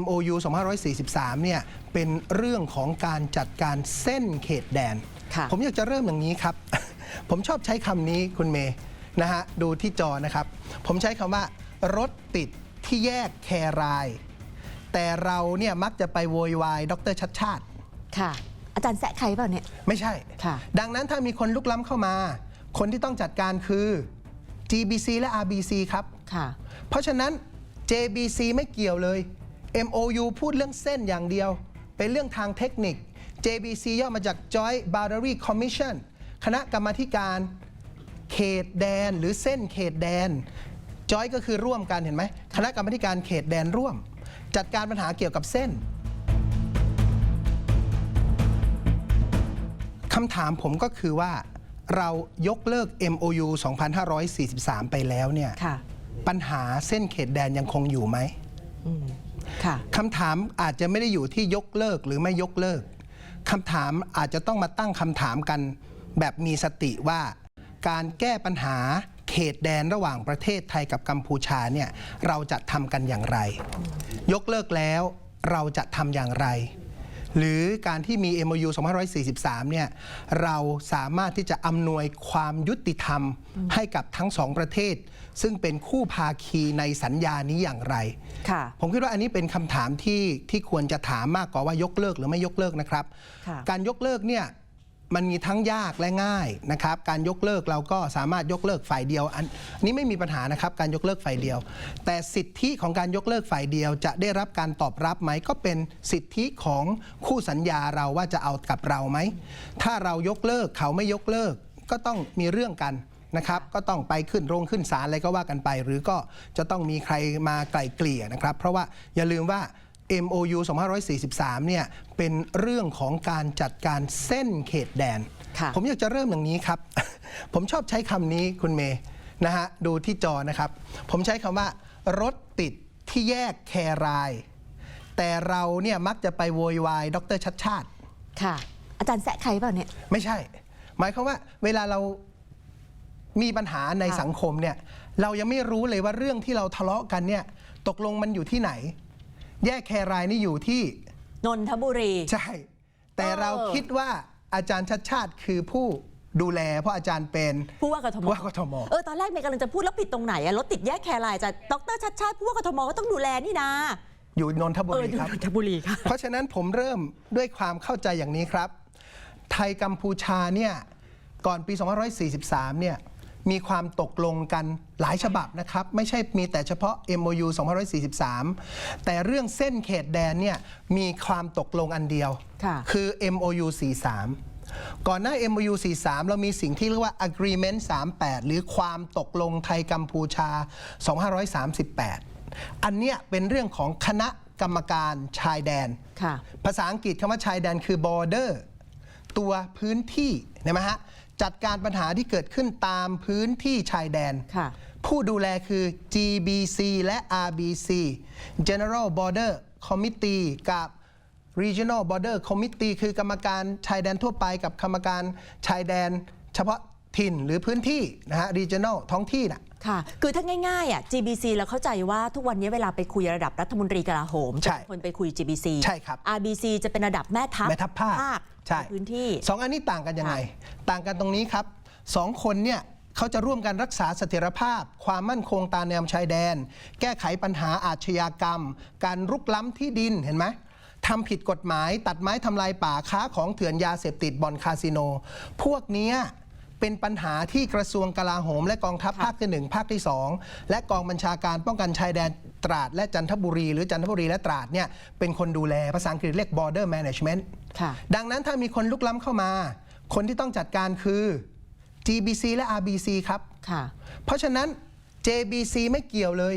MOU 2543 เนี่ยเป็นเรื่องของการจัดการเส้นเขตแดนค่ะผมอยากจะเริ่มอย่างนี้ครับ ผมชอบใช้คำนี้คุณเมย์นะฮะดูที่จอนะครับ ผมใช้คำว่ารถติดที่แยกแคราย แต่เราเนี่ยมักจะไปโวยวายดรชัดชาติ ค่ะ อาจารย์แซะใครเปล่าเนี่ย ไม่ใช่ค่ะดังนั้นถ้ามีคนลุกล้ำเข้ามา คนที่ต้องจัดการคือ GBC และ RBC ครับค่ะเพราะฉะนั้น JBC ไม่เกี่ยวเลย MOU พูดเรื่องเส้นอย่างเดียว เป็นเรื่องทางเทคนิค JBC ย่อมาจาก Joint Boundary Commission คณะกรรมาธิการเขตแดนหรือเส้นเขตแดนจอยก็คือร่วมกันเห็นไหมคณะกรรมาธิการเขตแดนร่วม จัดการปัญหาเกี่ยวกับเส้นคำถามผมก็คือว่าเรายกเลิก MOU 2543 ไปแล้วเนี่ยค่ะปัญหาเส้นเขตแดนยังคงอยู่ไหม คำถามอาจจะไม่ได้อยู่ที่ยกเลิกหรือไม่ยกเลิกคำถามอาจจะต้องมาตั้งคำถามกัน แบบมีสติว่า การแก้ปัญหาเขตแดนระหว่างประเทศไทยกับกัมพูชาเนี่ยเราจะทำกันอย่างไร ยกเลิกแล้วเราจะทำอย่างไร หรือการที่มี MOU 2543 เนี่ยเราสามารถที่จะอำนวยความยุติธรรมให้กับทั้งสองประเทศ ซึ่งเป็นคู่ภาคีในสัญญานี้อย่างไรค่ะผมคิดว่าอันนี้เป็นคำถามที่ที่ควรจะถามมากกว่าว่ายกเลิกหรือไม่ยกเลิกนะครับค่ะการยกเลิกเนี่ย มันมีทั้งยากและง่ายนะครับ การยกเลิกเราก็สามารถยกเลิกฝ่ายเดียว อันนี้ไม่มีปัญหานะครับ การยกเลิกฝ่ายเดียว แต่สิทธิของการยกเลิกฝ่ายเดียว จะได้รับการตอบรับไหมก็เป็นสิทธิของคู่สัญญาเราว่าจะเอากับเราไหมถ้าเรายกเลิกเขาไม่ยกเลิก ก็ต้องมีเรื่องกันนะครับก็ต้องไปขึ้นโรงขึ้นศาลอะไรก็ว่ากันไป หรือก็จะต้องมีใครมาไกล่เกลี่ยนะครับ เพราะว่าอย่าลืมว่า MOU 2543 เนี่ยเป็นเรื่องของการจัดการเส้นเขตแดนค่ะผมอยากจะเริ่มอย่างนี้ครับ ผมชอบใช้คำนี้คุณเมย์นะฮะดูที่จอนะครับ ผมใช้คำว่ารถติดที่แยกแคราย แต่เราเนี่ยมักจะไปโวยวายดรชัดชาติ ค่ะ อาจารย์แซะใครเปล่าเนี่ย ไม่ใช่ หมายความว่าเวลาเรามีปัญหาในค่ะสังคมเนี่ยเรายังไม่รู้เลยว่าเรื่องที่เราทะเลาะกันเนี่ยตกลงมันอยู่ที่ไหน แยกแครายนี่อยู่ที่นนทบุรี ใช่ แต่เออเราคิดว่าอาจารย์ชัดชาติคือผู้ดูแล เพราะอาจารย์เป็นผู้ว่ากทมผู้ว่ากทมเออตอนแรกเมย์กำลังจะพูดแล้วผิดตรงไหนอะรถติดแยกแครายจะดรชัดชาติผู้ว่ากทมก็ต้องดูแลนี่นะอยู่นนทบุเออรีอยู่ครับนนทบุรีค่ะเพราะฉะนั้นผมเริ่มด้วยความเข้าใจอย่างนี้ครับ ไทยกัมพูชาเนี่ยก่อนปี 2543 เนี่ย มีความตกลงกันหลายฉบับนะครับ ไม่ใช่มีแต่เฉพาะ MOU 2543 แต่เรื่องเส้นเขตแดนเนี่ยมีความตกลงอันเดียวค่ะคือ MOU 43ก่อนหน้า MOU 43 เรามีสิ่งที่เรียกว่า Agreement 38 หรือความตกลงไทยกัมพูชา 2538 อันเนี้ยเป็นเรื่องของคณะกรรมการชายแดนค่ะภาษาอังกฤษคำว่าชายแดนคือ border ตัวพื้นที่เห็นไหมฮะ จัดการปัญหาที่เกิดขึ้นตามพื้นที่ชายแดนค่ะผู้ดูแลคือ GBC และ RBC General Border Committee กับ Regional Border Committee คือกรรมการชายแดนทั่วไปกับกรรมการชายแดน เฉพาะถิ่นหรือพื้นที่นะฮะ Regional ท้องที่น่ะค่ะ คือถ้าง่ายๆอะ GBC เราเข้าใจว่าทุกวันนี้เวลาไปคุยระดับรัฐมนตรีกลาโหมใช่จะเป็นคนไปคุย GBC ใช่ครับ RBC จะเป็นระดับแม่ทัพแม่ทัพภาค ใช่ในพื้นที่ สองอันนี้ต่างกันยังไงค่ต่างกันตรงนี้ครับสองคนเนี่ยเขาจะร่วมกันรักษาเสถียรภาพ ความมั่นคงตามแนวชายแดน แก้ไขปัญหาอาชญากรรม การรุกล้ำที่ดินเห็นไหมทำผิดกฎหมาย ตัดไม้ทำลายป่าค้าของเถื่อนยาเสพติดบ่อนคาสิโน พวกเนี้ย เป็นปัญหาที่กระทรวงกลาโหม และกองทัพค่ะภาคที่หนึ่งภาคที่สองและกองบัญชาการป้องกันชายแดนตราด และจันทบุรี หรือจันทบุรีและตราดเนี่ยเป็นคนดูแลภาษาอังกฤษเรียก border management ค่ะดังนั้นถ้ามีคนลุกล้ำเข้ามา คนที่ต้องจัดการคือ GBC และ RBC ครับค่ะเพราะฉะนั้น JBC ไม่เกี่ยวเลย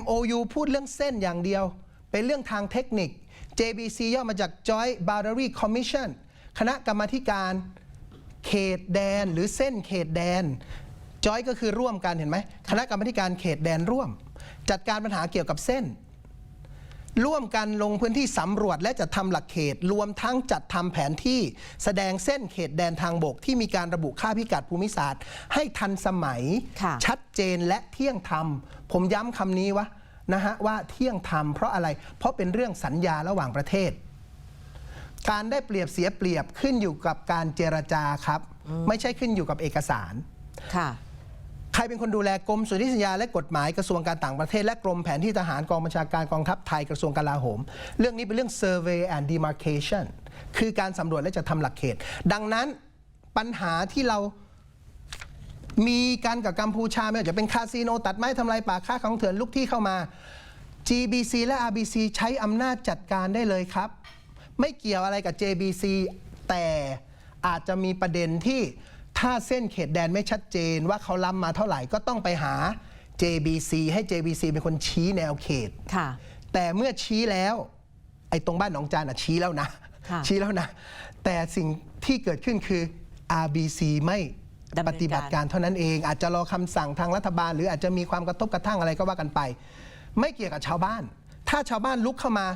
MOU พูดเรื่องเส้นอย่างเดียว เป็นเรื่องทางเทคนิค JBC ย่อมาจาก Joint Boundary Commission คณะกรรมาธิการ เขตแดนหรือเส้นเขตแดนจอยก็คือร่วมกันเห็นไหมคณะกรรมาธิการเขตแดนร่วม จัดการปัญหาเกี่ยวกับเส้น ร่วมกันลงพื้นที่สำรวจและจัดทำหลักเขตรวมทั้งจัดทำแผนที่แสดงเส้นเขตแดนทางบก ที่มีการระบุค่าพิกัดภูมิศาสตร์ ให้ทันสมัยค่ะชัดเจนและเที่ยงธรรม ผมย้ำคำนี้วะนะฮะว่าเที่ยงธรรมเพราะอะไร เพราะเป็นเรื่องสัญญาระหว่างประเทศ การได้เปรียบเสียเปรียบขึ้นอยู่กับการเจรจาครับ ไม่ใช่ขึ้นอยู่กับเอกสารค่ะใครเป็นคนดูแลกรมสุริสัญญาและกฎหมายกระทรวงการต่างประเทศและกรมแผนที่ทหารกองบัญชาการกองทัพไทยกระทรวงกลาโหม เรื่องนี้เป็นเรื่อง survey and demarcation คือการสำรวจและจะทำหลักเขต ดังนั้นปัญหาที่เรามีการกับกัมพูชาไม่ว่าจะเป็นคาสิโนตัดไม้ทำลายป่าค่าของเถื่อนลุกที่เข้ามา GBC และ RBC ใช้อำนาจจัดการได้เลยครับ ไม่เกี่ยวอะไรกับ JBC แต่อาจจะมีประเด็นที่ถ้าเส้นเขตแดนไม่ชัดเจนว่าเขาล้ำมาเท่าไหร่ก็ต้องไปหา JBC ให้ JBC เป็นคนชี้แนวเขต ค่ะ แต่เมื่อชี้แล้ว ไอ้ตรงบ้านหนองจานอะชี้แล้วนะ ค่ะ ชี้แล้วนะ แต่สิ่งที่เกิดขึ้นคือ RBC ไม่ดำเนินการ ปฏิบัติการเท่านั้นเอง อาจจะรอคำสั่งทางรัฐบาล หรืออาจจะมีความกระทบกระทั่งอะไรก็ว่ากันไป ไม่เกี่ยวกับชาวบ้าน ถ้าชาวบ้านลุกเข้ามา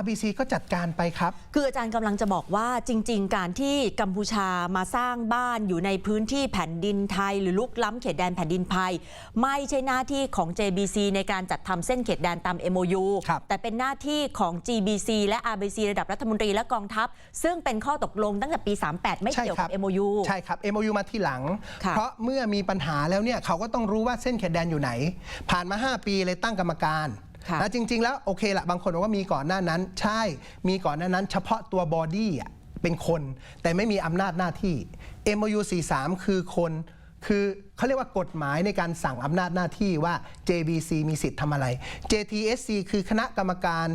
RBC ก็จัดการไปครับ คืออาจารย์กำลังจะบอกว่าจริง ๆ การที่กัมพูชามาสร้างบ้านอยู่ในพื้นที่แผ่นดินไทย หรือลุกล้ำเขตแดนแผ่นดินไทย ไม่ใช่หน้าที่ของ JBC ในการจัดทำเส้นเขตแดนตาม MOU ครับแต่เป็นหน้าที่ของ GBC และ RBC ระดับรัฐมนตรีและกองทัพ ซึ่งเป็นข้อตกลงตั้งแต่ปี 38 ไม่ใช่เกี่ยวครักับ MOU ใช่ครับ MOU มาทีหลังค่ะเพราะเมื่อมีปัญหาแล้วเนี่ยเขาก็ต้องรู้ว่าเส้นเขตแดนอยู่ไหน ผ่านมา 5 ปีเลยตั้งกรรมการ ค่ะนะจริง ๆ แล้วโอเคละบางคนบอกว่ามีก่อนหน้านั้น ใช่ มีก่อนหน้านั้น เฉพาะตัวบอดี้อะเป็นคน แต่ไม่มีอำนาจหน้าที่ MOU 43 คือคนคือเขาเรียกว่ากฎหมายในการสั่งอำนาจหน้าที่ว่า JBC มีสิทธิ์ทำอะไร JTSC คือคณะกรรมการ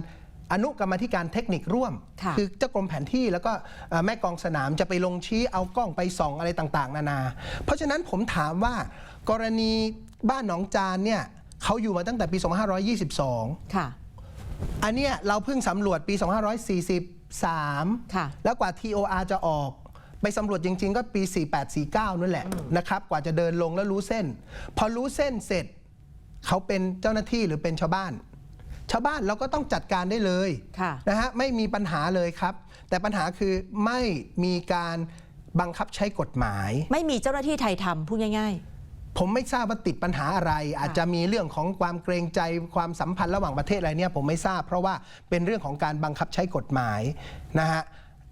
อนุกรรมาธิการเทคนิคร่วมค่ะคือเจ้ากรมแผนที่แล้วก็เอ่อแม่กองสนามจะไปลงชี้เอากล้องไปส่องอะไรต่างๆ นานา เพราะฉะนั้นผมถามว่ากรณีบ้านหนองจานเนี่ย เขาอยู่มาตั้งแต่ปี 2522 ค่ะ อันเนี้ยเราเพิ่งสำรวจปี 2543 ค่ะ แล้วกว่า TOR จะออก ไปสำรวจจริง ๆ ก็ปี 4849 นั่นแหละนะครับ กว่าจะเดินลงแล้วรู้เส้น พอรู้เส้นเสร็จ เขาเป็นเจ้าหน้าที่หรือเป็นชาวบ้าน ชาวบ้านเราก็ต้องจัดการได้เลยค่ะนะฮะไม่มีปัญหาเลยครับ แต่ปัญหาคือไม่มีการบังคับใช้กฎหมาย ไม่มีเจ้าหน้าที่ไทยทำพูดง่าย ผมไม่ทราบว่าติดปัญหาอะไร อาจจะมีเรื่องของความเกรงใจความสัมพันธ์ระหว่างประเทศอะไรเนี่ยผมไม่ทราบ เพราะว่าเป็นเรื่องของการบังคับใช้กฎหมายนะฮะ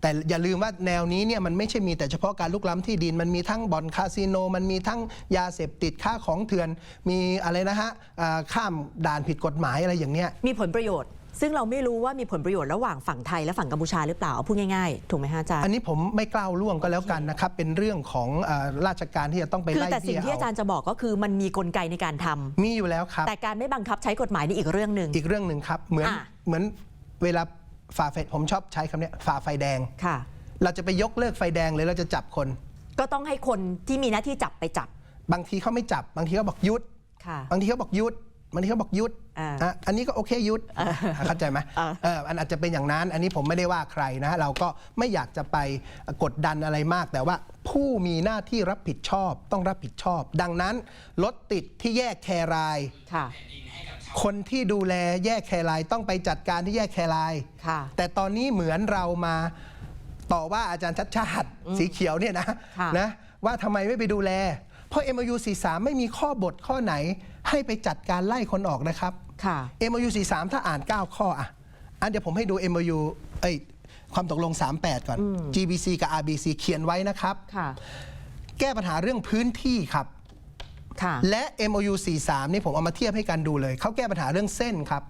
แต่อย่าลืมว่าแนวนี้เนี่ยมันไม่ใช่มีแต่เฉพาะการลุกล้ำที่ดิน มันมีทั้งบ่อนคาสิโน มันมีทั้งยาเสพติดค่าของเถื่อน มีอะไรนะฮะอ่าข้ามด่านผิดกฎหมายอะไรอย่างเนี้ยๆมีผลประโยชน์ ซึ่งเราไม่รู้ว่ามีผลประโยชน์ระหว่างฝั่งไทยและฝั่งกัมพูชาหรือเปล่าเอาพูดง่ายๆ ถูกไหมฮะอาจารย์ อันนี้ผมไม่กล้าวล่วงก็แล้วกันนะครับ เป็นเรื่องของเออราชการที่จะต้องไปคือไล่แต่สิ่เบี้งยที่อาจารเอาย์จะบอกก็คือมันมีกลไกในการทำมีอยู่แล้วครับ แต่การไม่บังคับใช้กฎหมายนี่อีกเรื่องหนึ่ง อีกเรื่องหนึ่งครับ เหมือนอะ เหมือนเวลาฝ่าไฟผมชอบใช้คำเนี้ยฝ่าไฟแดง ค่ะ เราจะไปยกเลิกไฟแดงเลยเราจะจับคน ก็ต้องให้คนที่มีหน้าที่จับไปจับบางทีเขาไม่จับบางทีเขาบอกหยุด ค่ะ บางทีเขาบอกหยุด บางทีเขาบอกหยุดอ่า อะอันนี้ก็โอเคหยุดเข้าใจไหมอ่าเอออันอาจจะเป็นอย่างนั้น อันนี้ผมไม่ได้ว่าใครนะเราก็ไม่อยากจะไปกดดันอะไรมาก แต่ว่าผู้มีหน้าที่รับผิดชอบต้องรับผิดชอบ ดังนั้นรถติดที่แยกแคราย ค่ะ คนที่ดูแลแยกแครายต้องไปจัดการที่แยกแคราย ค่ะ แต่ตอนนี้เหมือนเรามาต่อว่าอาจารย์ชัดชาติสีเขียวเนี่ยนะค่ะ นะว่าทำไมไม่ไปดูแล เพราะ MOU 43 ไม่มีข้อบทข้อไหนให้ไปจัดการไล่คนออกนะครับ ค่ะ MOU 43 ถ้าอ่าน 9 ข้ออะ อันเดี๋ยวผมให้ดู MOU เอ้ยความตกลง 38 ก่อน GBC กับ RBC เขียนไว้นะครับ ค่ะ แก้ปัญหาเรื่องพื้นที่ครับ ค่ะ และ MOU 43 นี่ผมเอามาเทียบให้กันดูเลย เขาแก้ปัญหาเรื่องเส้นครับ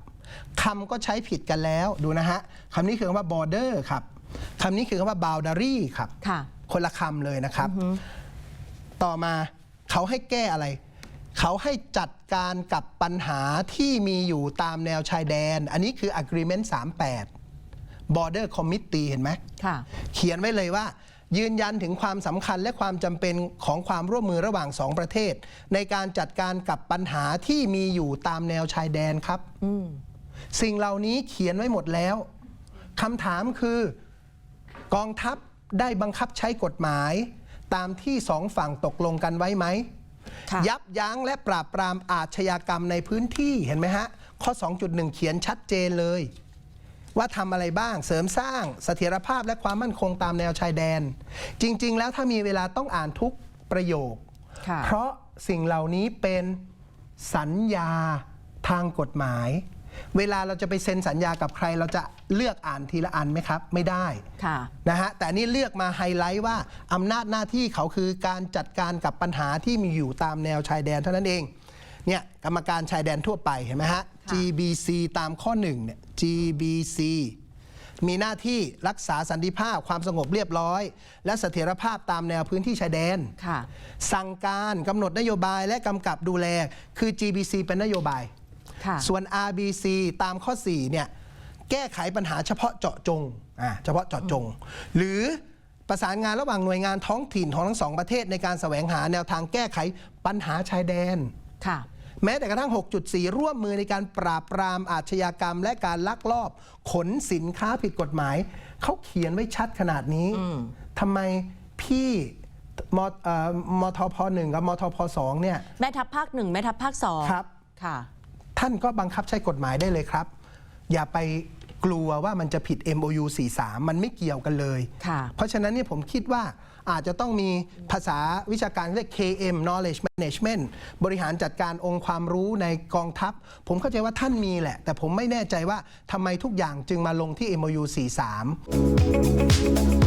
คำก็ใช้ผิดกันแล้วดูนะฮะคำนี้คือคำว่า border ครับคำนี้คือคำว่า boundary ครับ ค่ะ คนละคำเลยนะครับ ต่อมา เขาให้แก้อะไร เขาให้จัดการกับปัญหาที่มีอยู่ตามแนวชายแดน อันนี้คือ agreement 38 border committee เห็นไหมค่ะเขียนไว้เลยว่า ยืนยันถึงความสำคัญและความจำเป็นของความร่วมมือระหว่างสองประเทศ ในการจัดการกับปัญหาที่มีอยู่ตามแนวชายแดนครับอืมสิ่งเหล่านี้เขียนไว้หมดแล้วคำถามคือกองทัพได้บังคับใช้กฎหมาย ตามที่สองฝั่งตกลงกันไว้ไหมค่ะยับยั้งและปราบปรามอาชญากรรมในพื้นที่เห็นไหมฮะ ข้อ 2.1 เขียนชัดเจนเลย ว่าทำอะไรบ้างเสริมสร้างเสถียรภาพและความมั่นคงตามแนวชายแดน จริง ๆ แล้วถ้ามีเวลาต้องอ่านทุกประโยคค่ะเพราะสิ่งเหล่านี้เป็นสัญญาทางกฎหมาย เวลาเราจะไปเซ็นสัญญากับใคร เราจะเลือกอ่านทีละอันไหมครับ ไม่ได้ค่ะนะฮะแต่อันนี่เลือกมาไฮไลท์ว่าอำนาจหน้าที่เขาคือการจัดการกับปัญหาที่มีอยู่ตามแนวชายแดนเท่านั้นเองเนี่ยกรรมการชายแดนทั่วไปเห็นไหมฮะ GBC ตามข้อ1เนี่ย GBC มีหน้าที่รักษาสันติภาพความสงบเรียบร้อย และเสถียรภาพตามแนวพื้นที่ชายแดนค่ะสั่งการกำหนดนโยบายและกำกับดูแล คือ GBC เป็นนโยบายค่ะ ส่วน RBC ตามข้อ4เนี่ยแก้ไขปัญหาเฉพาะเจาะจงอ่าเฉพาะเจาะจง หรือประสานงานระหว่างหน่วยงานท้องถิ่นของทั้งสองประเทศในการแสวงหาแนวทางแก้ไขปัญหาชายแดนค่ะแม้แต่กระทั่ง 6.4 ร่วมมือในการปราบปรามอาชญากรรม และการลักลอบ ขนสินค้าผิดกฎหมาย เขาเขียนไว้ชัดขนาดนี้ทำไมพี่มเอ่อมทพหนึ่งกับมทพสองเนี่ยแม่ทัพภาคหนึ่งแม่ทัพภาคสองครับค่ะ ท่านก็บังคับใช้กฎหมายได้เลยครับ อย่าไปกลัวว่ามันจะผิด MOU 43 มันไม่เกี่ยวกันเลยค่ะเพราะฉะนั้นเนี่ยผมคิดว่าอาจจะต้องมีภาษาวิชาการเรียก KM knowledge management บริหารจัดการองค์ความรู้ในกองทัพ ผมเข้าใจว่าท่านมีแหละ แต่ผมไม่แน่ใจว่าทำไมทุกอย่างจึงมาลงที่ MOU 43